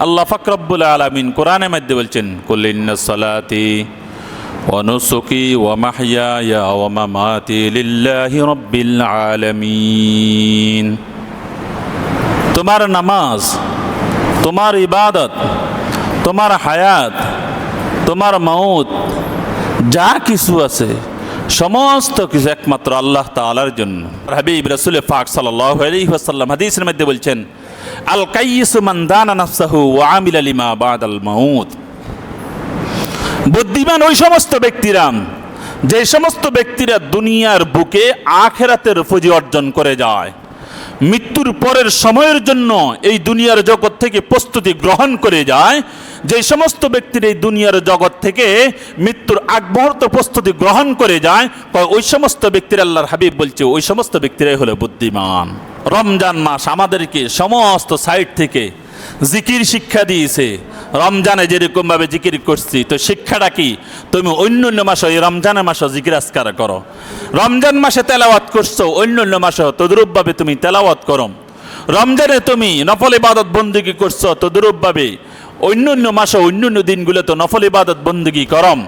আল্লাহ ফাকরাবুল আলমিন কোরআনের মধ্যে বলছেন কুলিন্না সালাতি ونسكي ومحياي ومماتي لله رب العالمين তোমার নামাজ তোমার ইবাদত তোমার হায়াত তোমার মৌত যা কিছু আছে সমস্ত কিছু একমাত্র আল্লাহ তাআলার জন্য হাবিব রাসূল পাক সাল্লাল্লাহু আলাইহি ওয়াসাল্লাম হাদিসের মধ্যে বলছেন আল কাইসু মান্দানা নাফসাহু আলিমা বাদ আল মাউত। বুদ্ধিমান ওই সমস্ত ব্যক্তিরা, যে সমস্ত ব্যক্তিরা দুনিয়ার বুকে আখেরাতের পুঁজি অর্জন করে যায়, মৃত্যুর পরের সময়ের জন্য এই দুনিয়ার জগৎ থেকে প্রস্তুতি গ্রহণ করে যায় যে সমস্ত ব্যক্তির এই দুনিয়ার জগৎ থেকে মৃত্যুর আগ মুহূর্ত প্রস্তুতি গ্রহণ করে যায় ওই সমস্ত ব্যক্তির আল্লাহর হাবিব বলছে, ওই সমস্ত ব্যক্তিরাই হলো বুদ্ধিমান। রমজান মাস আমাদেরকে সমস্ত সাইড থেকে জিকির শিক্ষা দিয়েছে। রমজানে যেরকমভাবে জিকির করছি, তো শিক্ষাটা কি? তুমি অন্য অন্য মাসে এই রমজানের মাসে জিকির আসকার করো। রমজান মাসে তেলাওয়াত করছ, অন্য অন্য মাসে তদরূপভাবে তুমি তেলাওয়াত করো। রমজানে তুমি নফল ইবাদত বন্দিগি করছ, তদরূপভাবে অন্য অন্য মাসে অন্য অন্য দিনগুলো তো নফল ইবাদত বন্দিগি করম।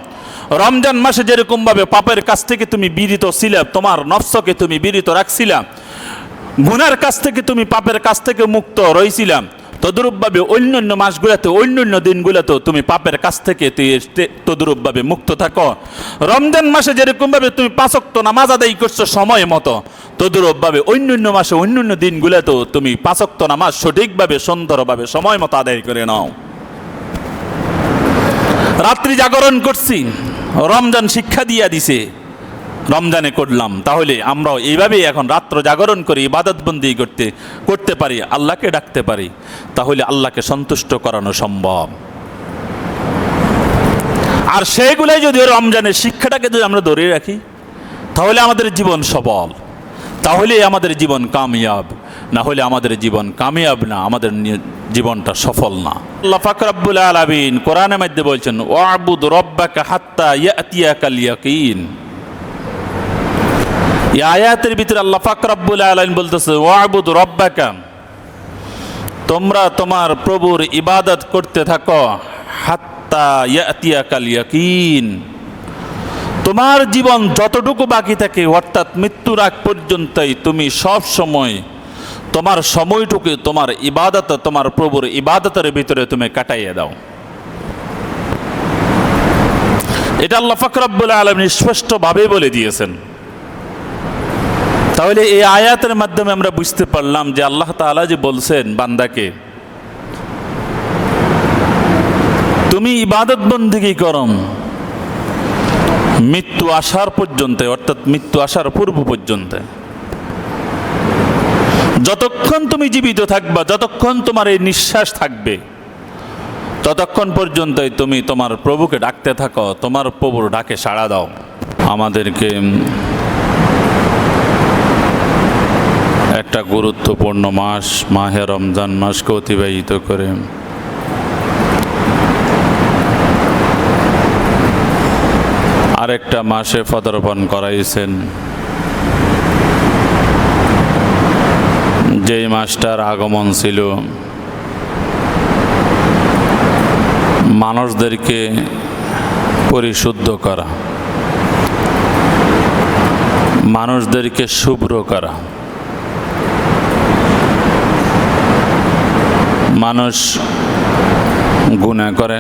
রমজান মাসে যেরকমভাবে পাপের কাছ থেকে তুমি বিরিত ছিলে, তোমার নফসকে তুমি বিরিত রাখছিলাম গুনার কাছ থেকে তুমি পাপের কাছ থেকে মুক্ত রইছিলাম তদরূপভাবে অন্য অন্য মাসগুলোতে অন্য অন্য দিনগুলোতেও তুমি পাপের কাছ থেকে তদরূপভাবে মুক্ত থাকো। রমজান মাসে যেরকমভাবে তুমি পাঁচক্ত নামাজ আদায় করছ সময় মতো, তদরূপভাবে অন্য অন্য মাসে অন্য অন্য দিনগুলোতেও তুমি পাঁচক্ত নামাজ সঠিকভাবে, সুন্দরভাবে সময় মতো আদায় করে নাও। রাত্রি জাগরণ করছি, রমজান শিক্ষা দিয়া দিছে, রমজানে করলাম, তাহলে আমরাও এইভাবেই এখন রাত্র জাগরণ করি ইবাদতবন্দি করতে করতে পারি, আল্লাহকে ডাকতে পারি, তাহলে আল্লাহকে সন্তুষ্ট করানো সম্ভব। আর সেইগুলাই যদি রমজানের শিক্ষাটাকে যদি আমরা ধরে রাখি, তাহলে আমাদের জীবন সবল তাহলে আমাদের জীবন কামিয়াব। না হলে আমাদের জীবন কামিয়াব না, আমাদের জীবনটা সফল না। আল্লাহ ফাকরাবুল আলামিন কোরআনের মধ্যে বলছেন, ওয়াবুদ রব্বাকা হাত্তা ইয়াতিয়াকাল ইয়াকিন এই আয়াতের ভিতরে আল্লাহ ফাকরাবুল আলামিন বলতেছে, ওয়াবুদ রব্বাকা, তোমরা তোমার প্রভুর ইবাদত করতে থাকো, হাত্তা ইয়াতিয়াকাল ইয়াকিন তোমার জীবন যতটুকু বাকি থাকে, অর্থাৎ মৃত্যুর আগ পর্যন্তই তুমি সব সময় তোমার সময়টুকু, তোমার ইবাদত, তোমার প্রভুর ইবাদতের ভিতরে তুমি কাটাইয়ে দাও। এটা আল্লাহ ফাকরাবুল আলম স্পষ্টভাবে বলে দিয়েছেন। তাহলে এই আয়াতের মাধ্যমে আমরা বুঝতে পারলাম যে আল্লাহ তাআলা যে বলছেন বান্দাকে, তুমি ইবাদত বন্দিগি করম, মৃত্যু আসার পর্যন্ত, অর্থাৎ মৃত্যু আসার পূর্ব পর্যন্ত। যতক্ষণ তুমি জীবিত থাকবা, যতক্ষণ তোমার এই নিঃশ্বাস থাকবে, ততক্ষণ পর্যন্তই তুমি তোমার প্রভুকে ডাকতে থাকো, তোমার প্রভুর ডাকে সাড়া দাও। আমাদেরকে একটা গুরুত্বপূর্ণ মাস, মাহে রমজান মাসকে অতিবাহিত করে। আরেকটা মাসে পদার্পণ করাইছেন। যেই মাসটার আগমন ছিল, মানুষদেরকে পরিশুদ্ধ করা, মানুষদেরকে শুভ্র করা, মানুষ গুণা করে,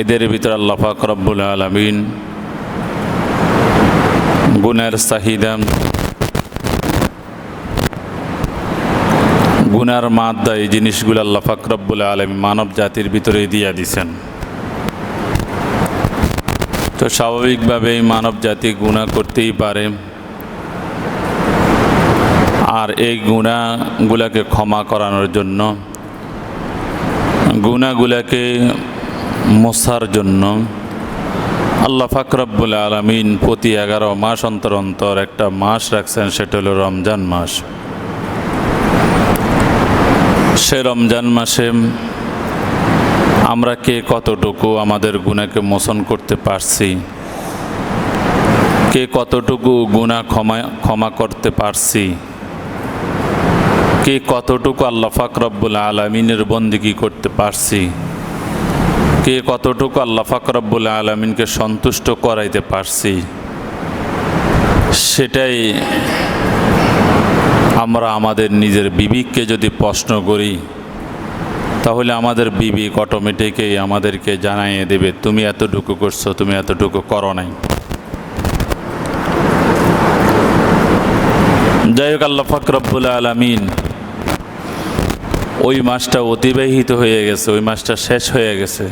এদের ভিতরে আল্লাহ পাক রব্বুল আলমিন গুণের চাহিদা গুনার মাদ্দা এই জিনিসগুলো আল্লাহ পাক রব্বুল আলম মানব জাতির ভিতরে দিয়া দিছেন। তো স্বাভাবিকভাবেই মানব জাতি গুণা করতেই পারে। আর এই গুণাগুলাকে ক্ষমা করানোর জন্য গুণাগুলাকে মোছার জন্য আল্লাহ ফাকরাবুল আলমিন প্রতি এগারো মাস অন্তর অন্তর একটা মাস রাখছেন, সেটা হলো রমজান মাস। সে রমজান মাসে আমরা কে কতটুকু আমাদের গুণাকে মোচন করতে পারছি? কে কতটুকু গুণা ক্ষমা ক্ষমা করতে পারছি? কে কতটুকু আল্লাহ ফাকরাব্বুল আলমিনের বন্দিগি করতে পারছি? কে কতটুকু আল্লাহ ফাকরাব্বুল আলমিনকে সন্তুষ্ট করাইতে পারছি? সেটাই আমরা আমাদের নিজের বিবেককে যদি প্রশ্ন করি, তাহলে আমাদের বিবেক অটোমেটিকই আমাদেরকে জানাইয়ে দেবে, তুমি এতটুকু করছ, তুমি এতটুকু করো নাই। যাই হোক, আল্লাহ ফাকরবুল আলমিন ওই মাসটা অতিবাহিত হয়ে গেছে, ওই মাসটা শেষ হয়ে গেছে।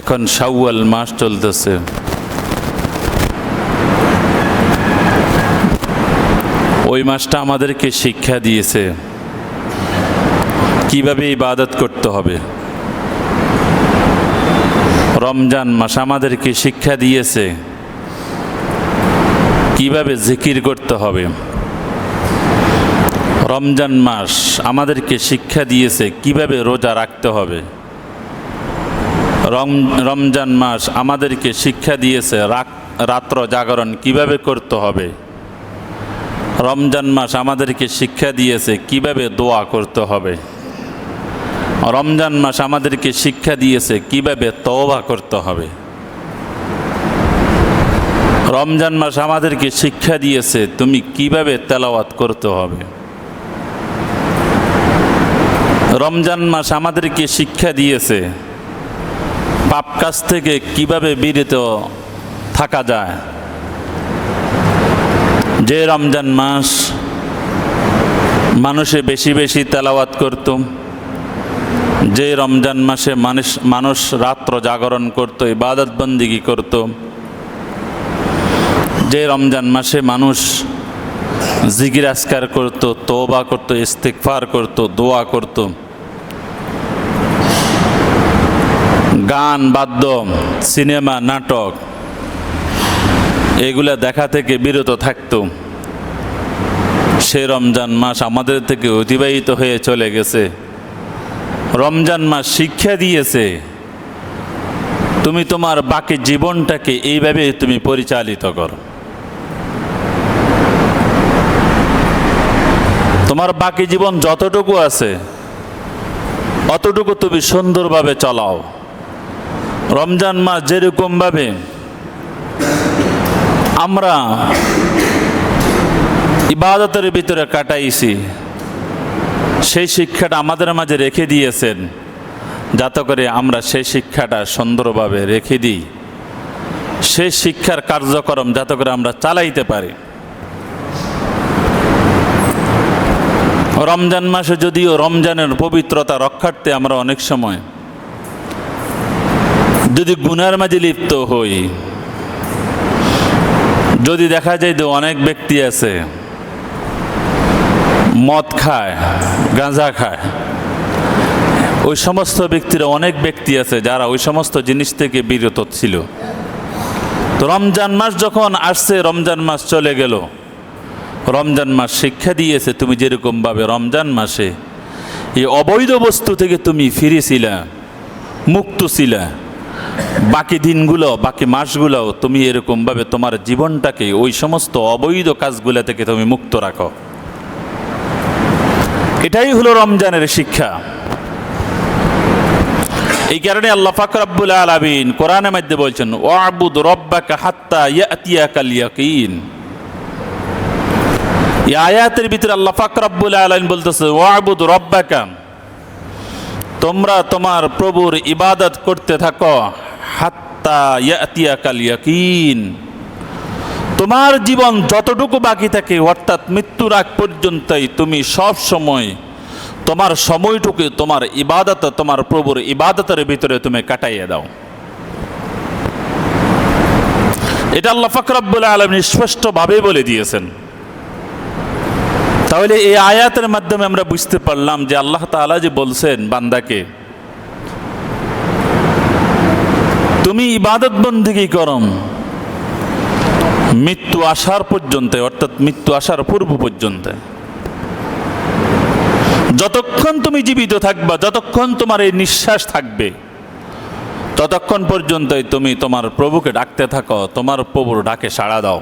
এখন শাওয়াল মাস চলতেছে। ওই মাসটা আমাদেরকে শিক্ষা দিয়েছে। কীভাবে ইবাদত করতে হবে? রমজান মাস আমাদেরকে শিক্ষা দিয়েছে কীভাবে জিকির করতে হবে। রমজান মাস আমাদেরকে শিক্ষা দিয়েছে কীভাবে রোজা রাখতে হবে। রম, রমজান মাস আমাদেরকে শিক্ষা দিয়েছে রাত্র জাগরণ কীভাবে করতে হবে। রমজান মাস আমাদেরকে শিক্ষা দিয়েছে কীভাবে দোয়া করতে হবে। রমজান মাস আমাদেরকে শিক্ষা দিয়েছে কীভাবে তওবা করতে হবে। রমজান মাস আমাদেরকে শিক্ষা দিয়েছে তুমি কীভাবে তেলাওয়াত করতে হবে। রমজান মাস আমাদেরকে শিক্ষা দিয়েছে পাপ কাজ থেকে কীভাবে বিরত থাকা যায়। যে রমজান মাস মানুষে বেশি বেশি তেলাওয়াত করত, যে রমজান মাসে মানুষ মানুষ রাত্র জাগরণ করতো, ইবাদত বন্দিগি করত, যে রমজান মাসে মানুষ জিকির আসকার করত তোবা করত ইস্তেকফার করত, দোয়া করত। গান, বাদ্য, সিনেমা, নাটক এগুলা দেখা থেকে বিরত থাকতো। সে রমজান মাস আমাদের থেকে অতিবাহিত হয়ে চলে গেছে। রমজান মাস শিক্ষা দিয়েছে, তুমি তোমার বাকি জীবনটাকে এইভাবে তুমি পরিচালিত করো। তোমার বাকি জীবন যতটুকু আছে, অতটুকু তুমি সুন্দরভাবে চালাও। রমজান মাস যেরকমভাবে আমরা ইবাদতের ভিতরে কাটাইছি। সেই শিক্ষাটা আমাদের মাঝে রেখে দিয়েছেন। যাতে করে আমরা সেই শিক্ষাটা সুন্দরভাবে রেখে দিই। সেই শিক্ষার কার্যক্রম যাতে করে আমরা চালাইতে পারি। রমজান মাসে যদিও রমজানের পবিত্রতা রক্ষার্থে আমরা অনেক সময় যদি গুনার মাঝে লিপ্ত হই যদি দেখা যায় যে অনেক ব্যক্তি আছে, মদ খায়, গাঁজা খায়, ওই সমস্ত ব্যক্তিরা অনেক ব্যক্তি আছে যারা ওই সমস্ত জিনিস থেকে বিরত ছিল। তো রমজান মাস যখন আসছে, রমজান মাস চলে গেল। রমজান মাস শিক্ষা দিয়েছে, তুমি যেরকমভাবে রমজান মাসে এই অবৈধ বস্তু থেকে তুমি ফিরেছিলা, মুক্ত ছিলা। বাকি দিনগুলো, বাকি মাসগুলো তুমি এরকমভাবে তোমার জীবনটাকে, ওই সমস্ত অবৈধ কাজগুলো থেকে তুমি মুক্ত রাখো। এটাই হলো রমজানের শিক্ষা। এই কারণে আল্লাহ ফাকরাবুল আলামিন কোরআনের মধ্যে বলছেন, ওয়াবুদ রব্বাকা হাত্তা ইয়াতিয়া কালিয়াকিন এই আয়াতের ভিতরে আল্লাহ ফাকরাবুল আলামিন বলতেছে, ওয়াবুদ রব্বাকা। তোমরা তোমার প্রভুর ইবাদত করতে থাকো। হাত্তা তোমার জীবন যতটুকু বাকি থাকে, অর্থাৎ মৃত্যুর আগ পর্যন্তই তুমি সব সময় তোমার সময়টুকু, তোমার ইবাদত, তোমার প্রভুর ইবাদতের ভিতরে তুমি কাটাইয়ে দাও। এটা আল্লাহ ফকরাবুল আলম স্পষ্টভাবে বলে দিয়েছেন। তাহলে এই আয়াতের মাধ্যমে আমরা বুঝতে পারলাম যে আল্লাহ তাআলা যে বলছেন বান্দাকে, তুমি ইবাদত বন্দিগি করম। মৃত্যু আসার পর্যন্ত, অর্থাৎ মৃত্যু আসার পূর্ব পর্যন্ত। যতক্ষণ তুমি জীবিত থাকবা, যতক্ষণ তোমার এই নিঃশ্বাস থাকবে, ততক্ষণ পর্যন্তই তুমি তোমার প্রভুকে ডাকতে থাকো, তোমার প্রভুর ডাকে সাড়া দাও।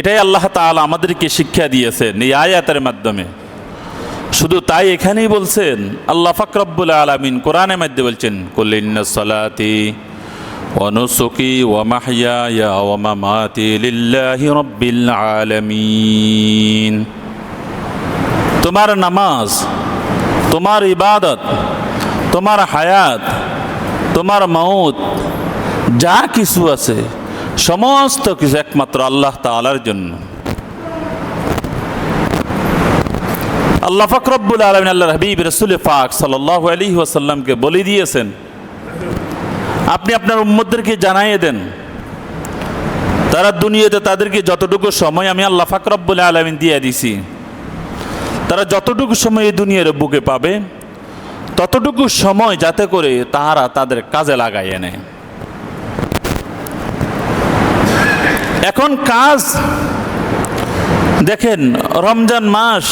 এটাই আল্লাহ তাআলা আমাদেরকে শিক্ষা দিয়েছেন এই আয়াতের মাধ্যমে শুধু তাই এখানেই বলছেন আল্লাহ ফাকরাব্বুল আলামিন কোরআনের মধ্যে বলছেন কুল্লিন্না সালাতি ونسكي ومحياي ومماتي لله رب العالمين তোমার নামাজ তোমার ইবাদত তোমার হায়াত তোমার মৌত যা কিছু আছে সমস্ত কিছু একমাত্র আল্লাহ তাআলার জন্য। আল্লাহ ফাকরব্বুল আলমিন আল্লাহ হাবিব, রসুল পাক সাল্লাহ আলী ওয়াসাল্লামকে বলে দিয়েছেন, আপনি আপনার উম্মদদেরকে জানাইয়ে দেন। তারা দুনিয়াতে তাদেরকে যতটুকু সময় আমি আল্লাহ ফাকরব্বুল আলমিন দিয়ে দিছি, তারা যতটুকু সময় এই দুনিয়ার বুকে পাবে, ততটুকু সময় যাতে করে তাহারা তাদের কাজে লাগাইয়ে নেয়। এখন কাজ, দেখেন, রমজান মাস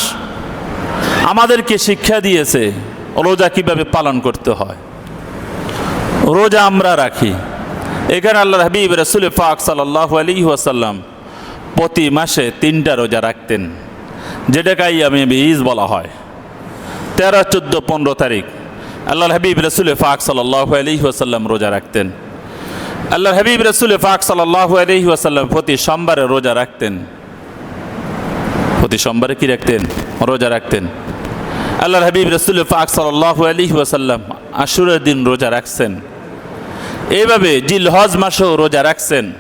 আমাদেরকে শিক্ষা দিয়েছে রোজা কীভাবে পালন করতে হয়। রোজা আমরা রাখি। এখানে আল্লাহ হাবিব রসুল ফাক সাল্লাহ আলী ওয়াসাল্লাম প্রতি মাসে তিনটা রোজা রাখতেন, যেটাকে আমি বীজ বলা হয়। তেরো, চোদ্দ, পনেরো তারিখ আল্লাহ হাবিব রসুল ফাক সাল্লাহ আলী ওয়াসাল্লাম রোজা রাখতেন। আল্লাহ হাবিব রসুল ফাক ওয়াসাল্লাম প্রতি সোমবারে রোজা রাখতেন। প্রতি সোমবারে কি রাখতেন? রোজা রাখতেন। আল্লাহ হাবিব রসুল ফাক সাল্লাহ আলী ওয়াসাল্লাম আশুরের দিন রোজা রাখছেন। এইভাবে জিল হজ মাসেও রোজা রাখছেন।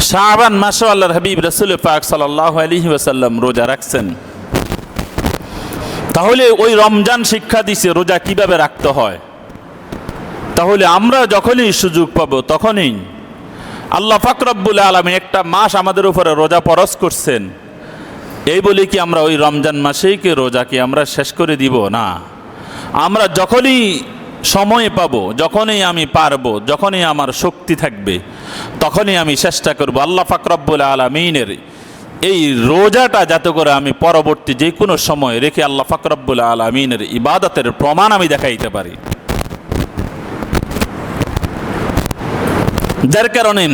শাহবান মাসেও আল্লাহ হাবিব রসুল পাক ওয়াসাল্লাম রোজা রাখছেন। তাহলে ওই রমজান শিক্ষা দিছে রোজা কীভাবে রাখতে হয়? তাহলে আমরা যখনই সুযোগ পাব তখনই আল্লাহ ফাকরাব্বুল আলমী একটা মাস আমাদের উপরে রোজা পরশ করছেন। এই বলে কি আমরা ওই রমজান মাসেই কি রোজাকে আমরা শেষ করে দিব? না। আমরা যখনই সময় পাব, যখনই আমি পারব, যখনই আমার শক্তি থাকবে, তখনই আমি চেষ্টা করব আল্লাহ ফাকরাব্বুল আলমিনের এই রোজাটা যাতে করে আমি পরবর্তী যে কোনো সময় রেখে আল্লাহ ফাকরাব্বুল আলমিনের ইবাদতের প্রমাণ আমি দেখাইতে পারি। যার কারণে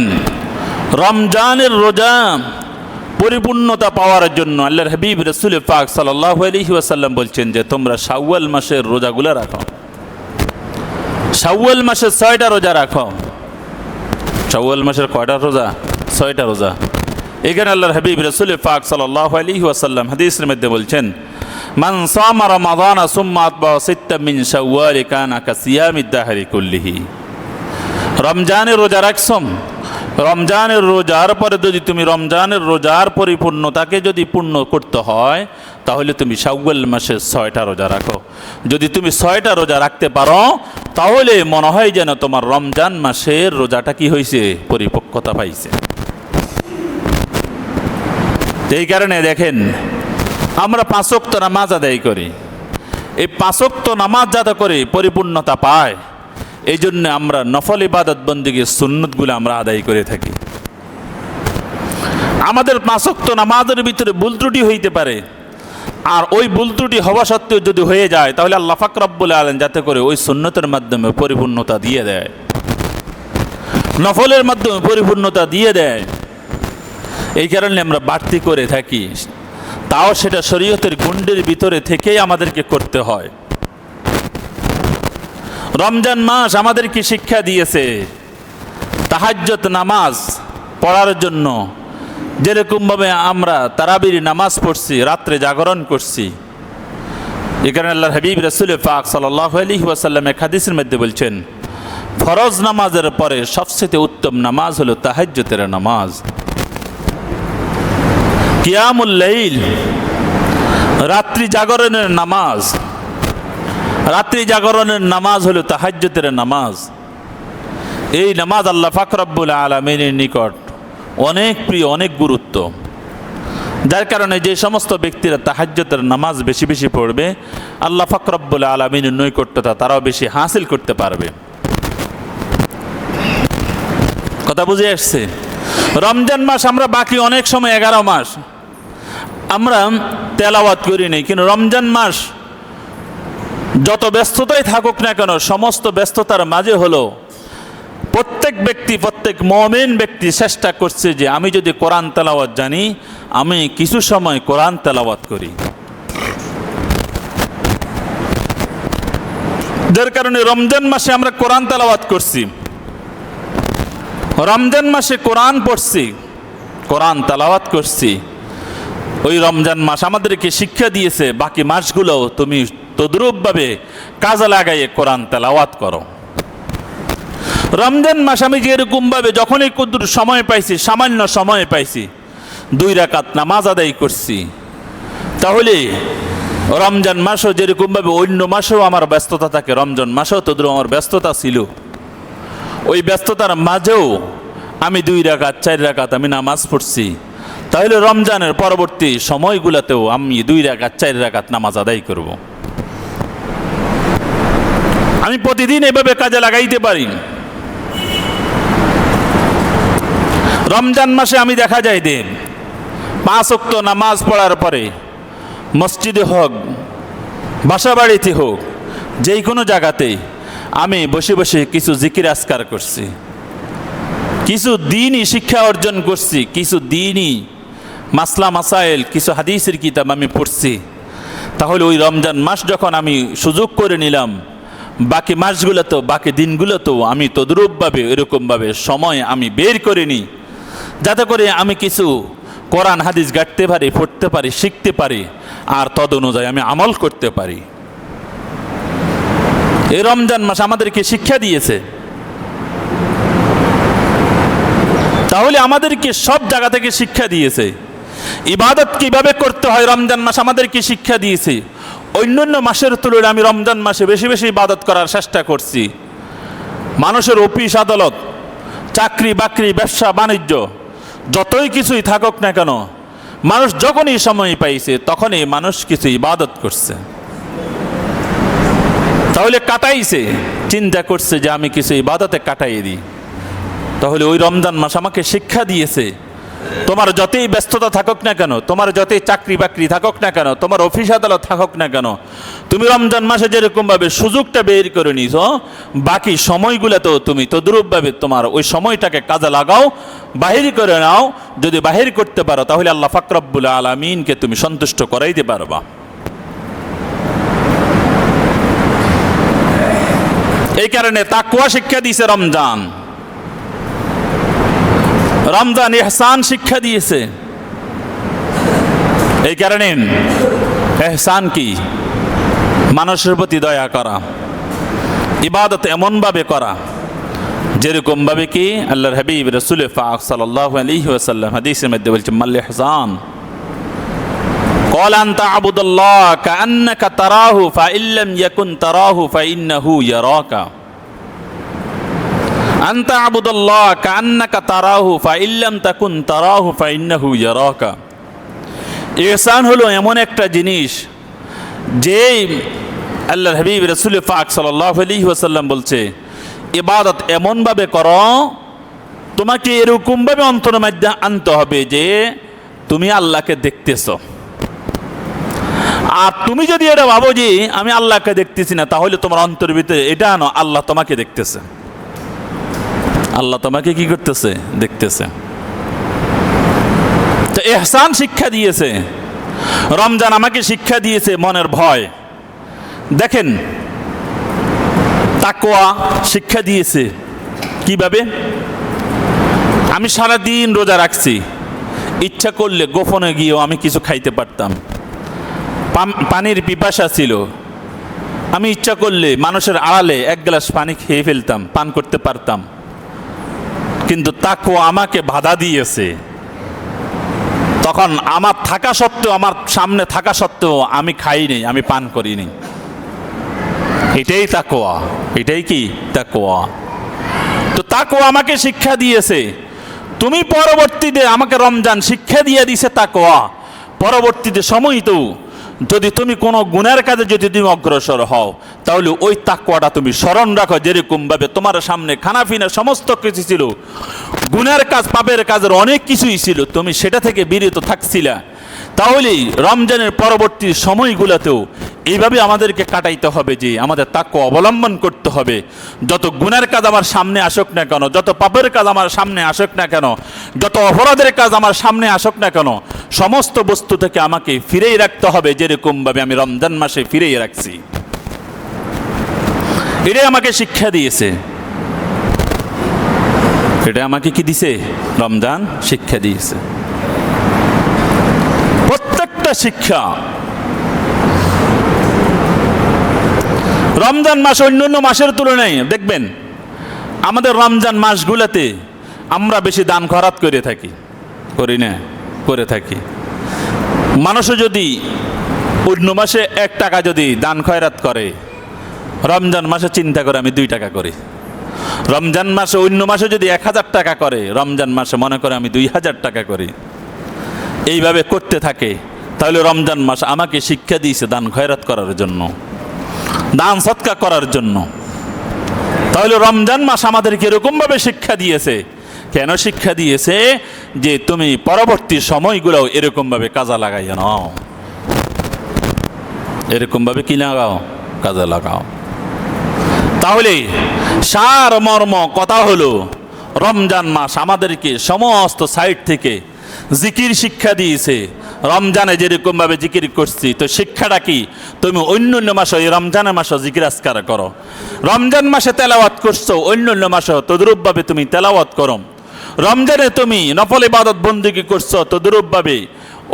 রমজানের রোজা পরিপূর্ণতা পাওয়ার জন্য আল্লাহর হাবিব রসুল পাক সাল্লাহ বলছেন যে তোমরা শাওয়াল মাসের রোজাগুলো রাখো। শাওয়াল মাসের ছয়টা রোজা রাখো। শাওয়াল মাসের কয়টা রোজা? ছয়টা রোজা। এখানে আল্লাহর হাবিব রসুল পাক সাল্লাহ হাদিসের মধ্যে বলছেন, মান সামা রমাদানা সুম্মা আতবা সিত্তা মিন শাওয়াল কানা কাসিয়ামিদ দাহরি কুল্লিহি। রমজানের রোজা রাখছম। রমজানের রোজার পরে যদি তুমি রমজানের রোজার পরিপূর্ণতাকে যদি পূর্ণ করতে হয়, তাহলে তুমি শাওয়াল মাসের ছয়টা রোজা রাখো। যদি তুমি ছয়টা রোজা রাখতে পারো, তাহলে মনে হয় যেন তোমার রমজান মাসের রোজাটা কি হয়েছে পরিপক্কতা পাইছে। এই কারণে দেখেন, আমরা পাঁচক্ত নামাজ আদায় করি। এই পাঁচক্ত নামাজ যাতে করে পরিপূর্ণতা পায় এই জন্য আমরা নফল ইবাদত বন্দীকে সুন্নতগুলো আমরা আদায় করে থাকি। আমাদের পাঁচক্ত নামাজের ভিতরে ভুল ত্রুটি হইতে পারে। আর ওই ভুল ত্রুটি হওয়া সত্ত্বেও যদি হয়ে যায়, তাহলে আল্লাহ ফাকরাব্বুল আলেন যাতে করে ওই সুন্নতের মাধ্যমে পরিপূর্ণতা দিয়ে দেয়। নফলের মাধ্যমে পরিপূর্ণতা দিয়ে দেয়। এই কারণে আমরা বাড়তি করে থাকি। তাও সেটা শরীয়তের গুণ্ডের ভিতরে থেকেই আমাদেরকে করতে হয়। রমজান মাস আমাদেরকে শিক্ষা দিয়েছে তাহাজ্জত নামাজ পড়ার জন্য। যেরকমভাবে আমরা তারাবির নামাজ পড়ছি, রাত্রে জাগরণ করছি। এখানে আল্লাহ হাবিব রসুল পাক সাল্লাহ আলী ওয়াসাল্লাম মধ্যে বলছেন, ফরজ নামাজের পরে সবচেয়ে উত্তম নামাজ হলো তাহাজ্জতের নামাজ। কিয়ামুল্লাইল রাত্রি জাগরণের নামাজ রাত্রি জাগরণের নামাজ হলো তাহাজ্যতের নামাজ। এই নামাজ আল্লাহ ফাকরাব্বুল আলমিনের নিকট অনেক প্রিয়, অনেক গুরুত্ব। যার কারণে যে সমস্ত ব্যক্তিরা তাহাজ্যতের নামাজ বেশি বেশি পড়বে, আল্লাহ ফাকরাব্বুল আলমিনের নৈকট্যতা তারাও বেশি হাসিল করতে পারবে। কথা বুঝে আসছে? রমজান মাস আমরা বাকি অনেক সময় এগারো মাস। আমরা তেলাওয়াত করি নাই, কিন্তু রমজান মাস যত ব্যস্ততাই থাকুক না কেন, সমস্ত ব্যস্ততার মাঝে হলো প্রত্যেক ব্যক্তি, প্রত্যেক মমেন ব্যক্তি চেষ্টা করছে যে আমি যদি কোরআন তেলাওয়াত জানি, আমি কিছু সময় কোরআন তেলাওয়াত করি। যার কারণে রমজান মাসে আমরা কোরআন তেলাওয়াত করছি। রমজান মাসে কোরআন পড়ছি, কোরআন তেলাওয়াত করছি। ওই রমজান মাস আমাদেরকে শিক্ষা দিয়েছে, বাকি মাসগুলো তুমি তদ্রূপভাবে কাজে লাগাইয়ে কোরআন তেলাওয়াত করো। রমজান মাস আমি যেরকমভাবে যখনই কুদ্দুর সময় পাইছি, সামান্য সময় পাইছি, দুই রাকাত নামাজ আদায় করছি। তাহলে রমজান মাসও যেরকমভাবে অন্য মাসেও আমার ব্যস্ততা থাকে, রমজান মাসেও তোদের আমার ব্যস্ততা ছিল। ওই ব্যস্ততার মাঝেও আমি দুই রাকাত, চার রাকাত আমি নামাজ পড়ছি। তাহলে রমজানের পরবর্তী সময়গুলোতেও আমি দুই রাকাত, চার রাকাত নামাজ আদায় করব। আমি প্রতিদিন এভাবে কাজে লাগাইতে পারি। রমজান মাসে আমি দেখা যায় যে পাঁচ অক্ত নামাজ পড়ার পরে মসজিদে হোক বাসা বাড়িতে হোক যেই কোনো জায়গাতে আমি বসে বসে কিছু জিকির আসকার করছি। কিছু দিনই শিক্ষা অর্জন করছি, কিছু দিনই মাসলা মাসাইল, কিছু হাদিসের কিতাব আমি পড়ছি। তাহলে ওই রমজান মাস যখন আমি সুযোগ করে নিলাম বাকি মাসগুলোতেও, বাকি দিনগুলোতেও আমি তদ্রূপভাবে এরকমভাবে সময় আমি বের করে নিই যাতে করে আমি কিছু কোরআন, হাদিস গাঁটতে পারি, পড়তে পারি, শিখতে পারি, আর তদ অনুযায়ী আমি আমল করতে পারি। এই রমজান মাস আমাদেরকে শিক্ষা দিয়েছে। তাহলে আমাদেরকে সব জায়গা থেকে শিক্ষা দিয়েছে। ইবাদত কীভাবে করতে হয় রমজান মাস আমাদেরকে শিক্ষা দিয়েছে। অন্যান্য মাসের তুলনায় আমি রমজান মাসে বেশি বেশি ইবাদত করার চেষ্টা করছি। মানুষের অফিস, আদালত, চাকরি, বাকরি, ব্যবসা, বাণিজ্য, যতই কিছুই থাকুক না কেন, মানুষ যখনই সময় পাইছে তখনই মানুষ কিছু ইবাদত করছে। তাহলে কাটাইছে, চিন্তা করছে যে আমি কিছু ইবাদতে কাটাই দিই। তাহলে ওই রমজান মাস আমাকে শিক্ষা দিয়েছে তোমার যতই ব্যস্ততা থাকুক না কেন, তোমার যতই চাকরি বাকরি থাকুক না কেন, তোমার অফিস আদালত থাকুক না কেন, তুমি রমজান মাসে যেরকমভাবে সুযোগটা বের করে নিছ বাকি সময়গুলোতেও তুমি তদ্রূপভাবে তোমার ওই সময়টাকে কাজে লাগাও, বাহির করে নাও, যদি বাহির করতে পারো তাহলে আল্লাহ ফাকরাবুল আলমিনকে তুমি সন্তুষ্ট করাইতে পারবা। এই কারণে তাকুয়া শিক্ষা দিছে রমজান। রমজান এহসান শিক্ষা দিয়েছে এই কারণে এহসান কি মানুষের প্রতি দয়া করা ইবাদত এমনভাবে করা যেরকম ভাবে কি আল্লাহর হাবিব রসুল ফাক সাল্লাহ আলাইহি ওয়াসাল্লাম হাদিসের মধ্যে বলছে মাল্লে এহসান قال أن تعبد الله كأنك تراه فإن لم يكن تراه فإنه يراك আন্তা আবুদুল্লাহ কান্নাকা তারাহু ফা তাকুন তারাহু ফা ইয়ারাকা। ইহসান হলো এমন একটা জিনিস যেই আল্লাহ হাবিব রসুল ফাক সাল্লাহ আলী ওয়াসাল্লাম বলছে, ইবাদত এমনভাবে করো, তোমাকে এরকমভাবে অন্তর মাধ্যমে আনতে হবে যে তুমি আল্লাহকে দেখতেছ। আর তুমি যদি এটা ভাবো যে আমি আল্লাহকে দেখতেছি না, তাহলে তোমার অন্তর ভিতরে এটা আনো, আল্লাহ তোমাকে দেখতেছে। আল্লাহ তোমাকে কি করতেছে? দেখতেছে। তো এহসান শিক্ষা দিয়েছে। রমজান আমাকে শিক্ষা দিয়েছে মনের ভয়। দেখেন তাকোয়া শিক্ষা দিয়েছে। কীভাবে? আমি সারাদিন রোজা রাখছি। ইচ্ছা করলে গোপনে গিয়েও আমি কিছু খাইতে পারতাম। পানির পিপাসা ছিল। আমি ইচ্ছা করলে মানুষের আড়ালে এক গ্লাস পানি খেয়ে ফেলতাম, পান করতে পারতাম। কিন্তু তাকো আমাকে বাধা দিয়েছে। তখন আমার থাকা সত্ত্বেও, আমার সামনে থাকা সত্ত্বেও আমি খাইনি আমি পান করিনি এটাই তাকোয়া এটাই কি? তাকোয়া তো তাকোয়া আমাকে শিক্ষা দিয়েছে। তুমি পরবর্তীতে আমাকে রমজান শিক্ষা দিয়ে দিছে তাকোয়া পরবর্তীতে সময় তো যদি তুমি কোনো গুণের কাজে যদি তুমি অগ্রসর হও, তাহলে ওই তাকুয়াটা তুমি স্মরণ রাখো যেরকমভাবে তোমার সামনে খানাফিনা সমস্ত কিছু ছিল। গুণের কাজ, পাপের কাজের অনেক কিছুই ছিল, তুমি সেটা থেকে বিরত থাকছিলা। তাহলেই রমজানের পরবর্তী সময়গুলোতেও এইভাবে আমাদেরকে কাটাইতে হবে যে আমাদের তাক্য অবলম্বন করতে হবে। যত গুণের কাজ আমার সামনে আসুক না কেন, যত পাপের কাজ আমার সামনে আসুক না কেন, যত অপরাধের কাজ আমার সামনে আসুক না কেন, সমস্ত বস্তু থেকে আমাকে ফিরেই রাখতে হবে যেরকমভাবে আমি রমজান মাসে ফিরেই রাখছি। এটাই আমাকে শিক্ষা দিয়েছে। এটা আমাকে কি দিছে? রমজান শিক্ষা দিয়েছে। শিক্ষা। রমজান মাস অন্যান্য মাসের তুলনায়, দেখবেন, আমাদের রমজান মাসগুলোতে আমরা বেশি দান খরাত করে থাকি, করি না, করে থাকি। মানুষও যদি অন্য মাসে এক টাকা যদি দান খয়রাত করে, রমজান মাসে চিন্তা করে আমি দুই টাকা করি। রমজান মাসে অন্য মাসে যদি এক হাজার টাকা করে, রমজান মাসে মনে করে আমি দুই হাজার টাকা করি। এইভাবে করতে থাকে তাহলে রমজান মাস আমাকে শিক্ষা দিয়েছে দান খয়রাত করার জন্য, দান সৎকা করার জন্য। তাহলে রমজান মাস আমাদেরকে এরকমভাবে শিক্ষা দিয়েছে। কেন শিক্ষা দিয়েছে? যে তুমি পরবর্তী সময়গুলো এরকমভাবে কাজে লাগাইয়া নাও। এরকমভাবে কি লাগাও? কাজে লাগাও। তাহলে সার, মর্ম, কথা হলো, রমজান মাস আমাদেরকে সমস্ত সাইড থেকে জিকির শিক্ষা দিয়েছে। রমজানে যেরকমভাবে জিকির করছি, তো শিক্ষাটা কি? তুমি অন্য অন্য মাসে এই রমজানের মাসে জিকির আসকার করো। রমজান মাসে তেলাওয়াত করছ অন্য অন্য মাসে তদরূপভাবে তুমি তেলাওয়াত করো। রমজানে তুমি নফল ইবাদত বন্দিগি করছ, তদরূপভাবে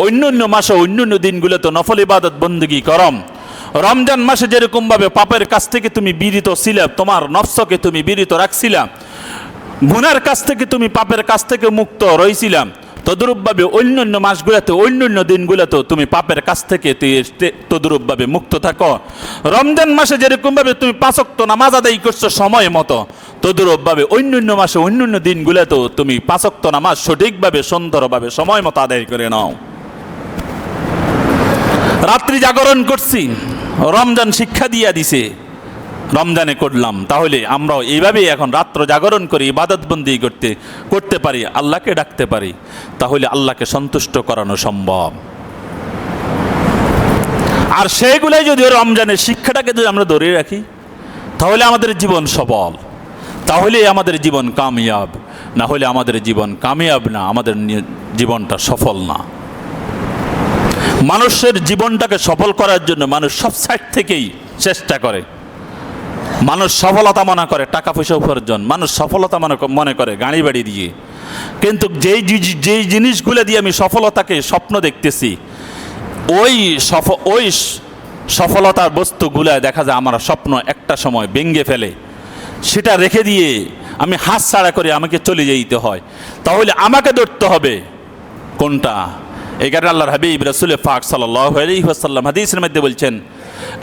অন্য অন্য মাসে অন্য অন্য দিনগুলো তো নফল ইবাদত বন্দিগি করম। রমজান মাসে যেরকমভাবে পাপের কাছ থেকে তুমি বিরিত ছিলে, তোমার নফসকে তুমি বিরিত রাখছিলাম গুনার কাছ থেকে তুমি পাপের কাছ থেকে মুক্ত রয়েছিলাম তদরূপভাবে অন্য অন্য মাসগুলোতে অন্য অন্য দিনগুলোতেও তুমি পাপের কাছ থেকে তদরূপভাবে মুক্ত থাকো। রমজান মাসে যেরকমভাবে তুমি পাঁচক্ত নামাজ আদায় করছ সময় মতো, তদরূপভাবে অন্য অন্য মাসে অন্য অন্য দিনগুলোতেও তুমি পাঁচক্ত নামাজ সঠিকভাবে, সুন্দরভাবে সময় মতো আদায় করে নাও। রাত্রি জাগরণ করছি, রমজান শিক্ষা দিয়া দিছে। রমজানে করলাম। তাহলে আমরাও এইভাবেই এখন রাত্র জাগরণ করি ইবাদতবন্দি করতে করতে পারি, আল্লাহকে ডাকতে পারি। তাহলে আল্লাহকে সন্তুষ্ট করানো সম্ভব। আর সেইগুলাই যদি রমজানের শিক্ষাটাকে যদি আমরা ধরে রাখি, তাহলে আমাদের জীবন সবল। তাহলে আমাদের জীবন কামিয়াব। না হলে আমাদের জীবন কামিয়াব না, আমাদের জীবনটা সফল না। মানুষের জীবনটাকে সফল করার জন্য মানুষ সব সাইড থেকেই চেষ্টা করে। মানুষ সফলতা মনে করে, টাকা পয়সা উপার্জন। মানুষ সফলতা মনে মনে করে, গাড়ি বাড়ি দিয়ে। কিন্তু যেই যেই জিনিসগুলো দিয়ে আমি সফলতাকে স্বপ্ন দেখতেছি, ওই সফ ওই সফলতার বস্তুগুলা দেখা যায় আমার স্বপ্ন একটা সময় ভেঙে ফেলে। সেটা রেখে দিয়ে আমি হাত ছাড়া করে আমাকে চলে যেতে হয়। তাহলে আমাকে ধরতে হবে কোনটা? এগারো আল্লাহর হাবিব রসুল ফাক সাল্লাহ আলাইসাল্লাম হাদিসের মধ্যে বলছেন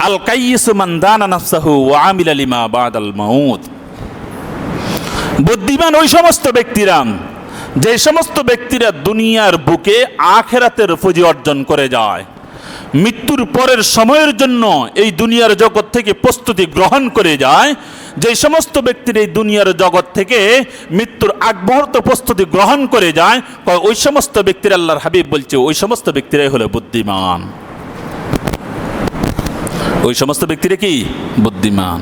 আল কাইয়িসু মান দানা নাফসাহু ওয়া আমিলা লিমা বাদাল মাউত। বুদ্ধিমান ওই সমস্ত ব্যক্তিরা, যে সমস্ত ব্যক্তিরা দুনিয়ার বুকে আখেরাতের পুঁজি অর্জন করে যায়, মৃত্যুর পরের সময়ের জন্য এই দুনিয়ার জগৎ থেকে প্রস্তুতি গ্রহণ করে যায়, যে সমস্ত ব্যক্তির এই দুনিয়ার জগৎ থেকে মৃত্যুর আগ মুহূর্ত প্রস্তুতি গ্রহণ করে যায় ওই সমস্ত ব্যক্তির আল্লাহর হাবিব বলছে, ওই সমস্ত ব্যক্তিরাই হলো বুদ্ধিমান। ওই সমস্ত ব্যক্তিরা কি? বুদ্ধিমান।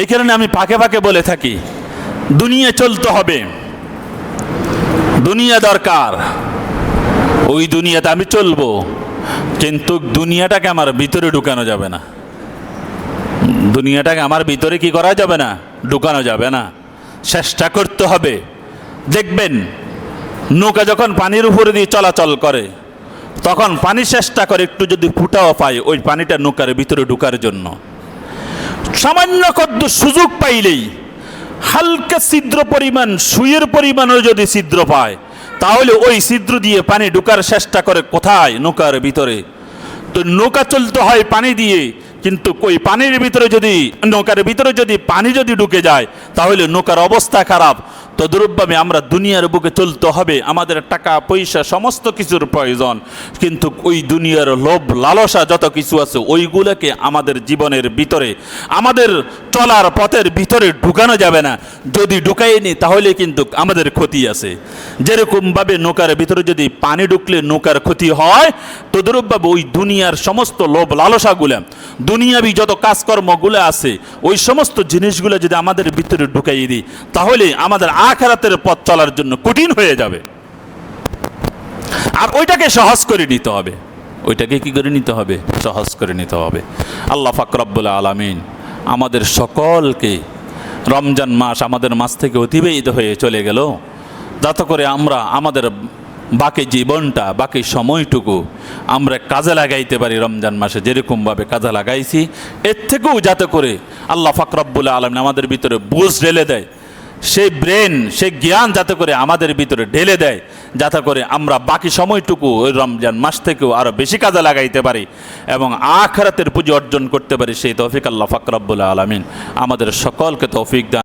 এই কারণে আমি ফাঁকে ফাঁকে বলে থাকি, দুনিয়া চলতে হবে। দুনিয়া দরকার। ওই দুনিয়াতে আমি চলবো, কিন্তু দুনিয়াটাকে আমার ভিতরে ঢুকানো যাবে না। দুনিয়াটাকে আমার ভিতরে কি করা যাবে না? ঢুকানো যাবে না। চেষ্টা করতে হবে। দেখবেন, নৌকা যখন পানির উপরে দিয়ে চলাচল করে তখন পানি চেষ্টা করে একটু যদি ফুটাও পায় ওই পানিটা নৌকার ভিতরে ঢুকার জন্য। সামান্য কদ্দ সুযোগ পাইলেই হালকা ছিদ্র পরিমাণ সুইয়ের পরিমাণও যদি ছিদ্র পায়, তাহলে ওই ছিদ্র দিয়ে পানি ঢুকার চেষ্টা করে কোথায়? নৌকার ভিতরে। তো নৌকা চলতে হয় পানি দিয়ে, কিন্তু ওই পানির ভিতরে যদি, নৌকার ভিতরে যদি পানি যদি ঢুকে যায়, তাহলে নৌকার অবস্থা খারাপ। তদ্রুপভাবে আমরা দুনিয়ার বুকে চলতে হবে, আমাদের টাকা, পয়সা, সমস্ত কিছুর প্রয়োজন। কিন্তু ওই দুনিয়ার লোভ, লালসা যত কিছু আছে, ওইগুলোকে আমাদের জীবনের ভিতরে, আমাদের চলার পথের ভিতরে ঢুকানো যাবে না। যদি ঢুকাইনি তাহলে কিন্তু আমাদের ক্ষতি আছে। যেরকমভাবে নৌকার ভিতরে যদি পানি ঢুকলে নৌকার ক্ষতি হয়, তদরূপভাবে ওই দুনিয়ার সমস্ত লোভ লালসাগুলো, দুনিয়াবি যত কাজকর্মগুলো আছে, ওই সমস্ত জিনিসগুলো যদি আমাদের ভিতরে ঢুকাইয়ে দিই, তাহলে আমাদের আখেরাতের পথ চলার জন্য কঠিন হয়ে যাবে। আর ওইটাকে সহজ করে নিতে হবে। ওইটাকে কি করে নিতে হবে? সহজ করে নিতে হবে। আল্লাহ ফাকরাবুল আলামিন আমাদের সকলকে রমজান মাস আমাদের মাস থেকে অতিবাহিত হয়ে চলে গেল। যাতে করে আমরা আমাদের বাকি জীবনটা, বাকি সময়টুকু আমরা কাজে লাগাইতে পারি রমজান মাসে, যেরকমভাবে কাজে লাগাইছি। এর থেকেও যাতে করে আল্লাহ ফাকরাবুল্লাহ আলম আমাদের ভিতরে বুঝ ঢেলে দেয় সেই ব্রেন, সেই জ্ঞান যাতে করে আমাদের ভিতরে ঢেলে দেয়, যাতে করে আমরা বাকি সময়টুকু ওই রমজান মাস থেকেও আরও বেশি কাজে লাগাইতে পারি এবং আখরাতের পুজো অর্জন করতে পারি। সেই তৌফিক আল্লাহ ফাকরাবুল্লাহ আলমিন। আমাদের সকলকে তৌফিক দান।